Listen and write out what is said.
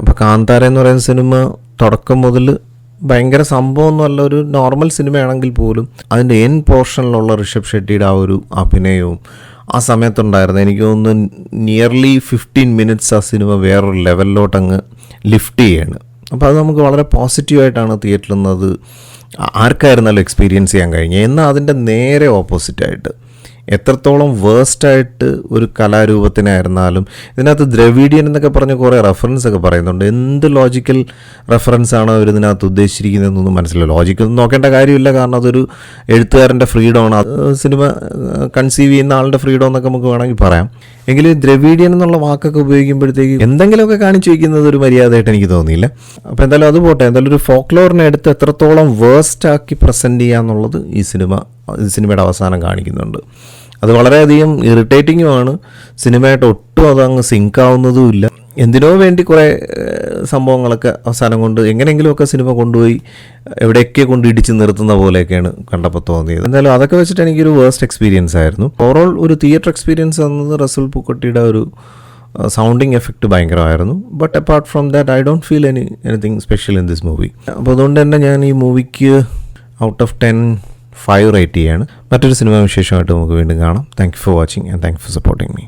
അപ്പോൾ കാന്താര എന്ന് പറയുന്ന സിനിമ തുടക്കം മുതൽ ഭയങ്കര സംഭവമൊന്നുമല്ല ഒരു നോർമൽ സിനിമയാണെങ്കിൽ പോലും അതിന്റെ എൻ പോർഷനിലുള്ള ഋഷഭ് ഷെട്ടിയുടെ ആ ഒരു അഭിനയവും ആ സമയത്തുണ്ടായിരുന്നു. എനിക്ക് തോന്നുന്നു നിയർലി ഫിഫ്റ്റീൻ മിനിറ്റ്സ് ആ സിനിമ വേറൊരു ലെവലിലോട്ട് അങ്ങ് ലിഫ്റ്റ് ചെയ്യാണ്. അപ്പോൾ അത് നമുക്ക് വളരെ പോസിറ്റീവായിട്ടാണ് തിയേറ്ററിൽ നിന്ന് അത് ആർക്കായിരുന്നാലും എക്സ്പീരിയൻസ് ചെയ്യാൻ കഴിഞ്ഞത്. എന്നാൽ അതിന്റെ നേരെ ഓപ്പോസിറ്റായിട്ട് എത്രത്തോളം വേസ്റ്റായിട്ട് ഒരു കലാരൂപത്തിനായിരുന്നാലും ഇതിനകത്ത് ദ്രവീഡിയൻ എന്നൊക്കെ പറഞ്ഞ് കുറേ റെഫറൻസ് ഒക്കെ പറയുന്നുണ്ട്. എന്ത് ലോജിക്കൽ റെഫറൻസ് ആണ് അവർ ഇതിനകത്ത് ഉദ്ദേശിച്ചിരിക്കുന്നതെന്നൊന്നും മനസ്സിലായി ലോജിക്കൊന്നും നോക്കേണ്ട കാര്യമില്ല. കാരണം അതൊരു എഴുത്തുകാരന്റെ ഫ്രീഡമാണ് അത് സിനിമ കൺസീവ് ചെയ്യുന്ന ആളുടെ ഫ്രീഡം എന്നൊക്കെ നമുക്ക് വേണമെങ്കിൽ പറയാം. എങ്കിലും ദ്രവീഡിയൻ എന്നുള്ള വാക്കൊക്കെ ഉപയോഗിക്കുമ്പോഴത്തേക്ക് എന്തെങ്കിലുമൊക്കെ കാണിച്ചു വയ്ക്കുന്നത് ഒരു മര്യാദയായിട്ട് എനിക്ക് തോന്നിയില്ല. അപ്പോൾ എന്തായാലും അത് പോട്ടെ. എന്തായാലും ഒരു ഫോക്ലോറിനെ എടുത്ത് എത്രത്തോളം ആക്കി പ്രസന്റ് ചെയ്യാന്നുള്ളത് ഈ സിനിമ സിനിമയുടെ അവസാനം കാണിക്കുന്നുണ്ട്. അത് വളരെയധികം ഇറിറ്റേറ്റിങ്ങുമാണ്. സിനിമയായിട്ട് ഒട്ടും അതങ്ങ് സിങ്ക് ആവുന്നതുമില്ല എന്തിനോ വേണ്ടി കുറേ സംഭവങ്ങളൊക്കെ അവസാനം കൊണ്ട് എങ്ങനെയെങ്കിലുമൊക്കെ സിനിമ കൊണ്ടുപോയി എവിടെയൊക്കെ കൊണ്ട് ഇടിച്ച് നിർത്തുന്ന പോലെയൊക്കെയാണ് കണ്ടപ്പോൾ തോന്നിയത്. എന്തായാലും അതൊക്കെ വെച്ചിട്ട് എനിക്കൊരു വേസ്റ്റ് എക്സ്പീരിയൻസ് ആയിരുന്നു. ഓവറോൾ ഒരു തിയേറ്റർ എക്സ്പീരിയൻസ് എന്നത് റസൽ പൂക്കട്ടിയുടെ ഒരു sounding effect ഭയങ്കരമായിരുന്നു. But apart from that I don't feel any anything special in this movie അപ്പോൾ അതുകൊണ്ട് തന്നെ ഞാൻ ഈ മൂവിക്ക് out of ten five rate ചെയ്യാണ്. മറ്റൊരു സിനിമ വിശേഷമായിട്ട് നമുക്ക് വീണ്ടും കാണാം. Thank for watching and thank for supporting me